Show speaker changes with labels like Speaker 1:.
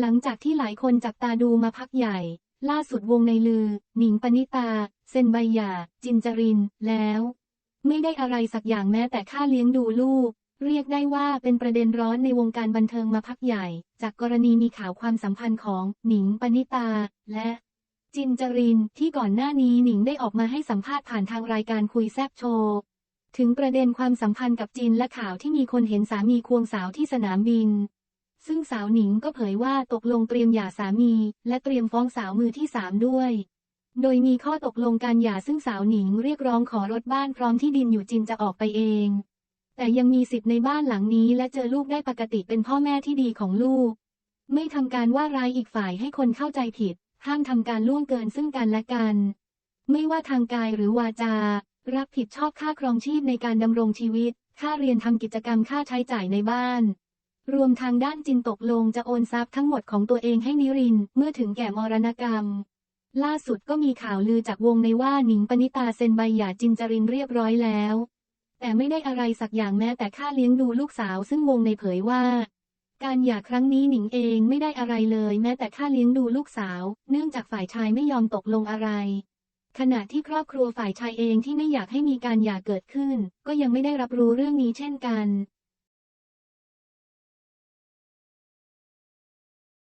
Speaker 1: หลังจากที่หลายคนจับตาดูมาพักใหญ่ ล่าสุดวงในลือ หนิงปณิตา เซนใบหยา จินจริน แล้ว ไม่ได้อะไรสักอย่างแม้แต่ค่าเลี้ยงดูลูก เรียกได้ว่าเป็นประเด็นร้อนในวงการบันเทิงมาพักใหญ่ จากกรณีมีข่าวความสัมพันธ์ของหนิงปณิตา และ จินจรินที่ก่อนหน้านี้หนิงได้ออกมาให้สัมภาษณ์ผ่านทางรายการคุยแซบโชว์ถึงประเด็นความสัมพันธ์กับจินและข่าวที่มีคนเห็นสามีควงสาวที่สนามบิน ซึ่งสาวหนิงก็เผยว่าตกลงเตรียมหย่าสามี และเตรียมฟ้องสาวมือที่สามด้วย โดยมีข้อตกลงการหย่าซึ่งสาวหนิงเรียกร้องขอรถบ้านพร้อมที่ดินอยู่จินจะออกไปเอง แต่ยังมีสิทธิ์ในบ้านหลังนี้และเจอลูกได้ปกติเป็นพ่อแม่ที่ดีของลูก ไม่ทำการว่าร้ายอีกฝ่ายให้คนเข้าใจผิด ห้ามทำการล่วงเกินซึ่งกันและกัน ไม่ว่าทางกายหรือวาจา รับผิดชอบค่าครองชีพในการดำรงชีวิต ค่าเรียนทำกิจกรรมค่าใช้จ่ายในบ้าน รวมทางด้านจินตกลงจะโอนทรัพย์ทั้งหมดของตัวเองให้นิรินเมื่อถึงแก่มรณกรรม ล่าสุดก็มีข่าวลือจากวงในว่าหนิงปณิตาเซ็นใบหย่าจินจรินเรียบร้อยแล้ว แต่ไม่ได้อะไรสักอย่างแม้แต่ค่าเลี้ยงดูลูกสาวซึ่งวงในเผยว่า การหย่าครั้งนี้หนิงเองไม่ได้อะไรเลยแม้แต่ค่าเลี้ยงดูลูกสาว เนื่องจากฝ่ายชายไม่ยอมตกลงอะไร ขณะที่ครอบครัวฝ่ายชายเองที่ไม่อยากให้มีการหย่าเกิดขึ้น ก็ยังไม่ได้รับรู้เรื่องนี้เช่นกัน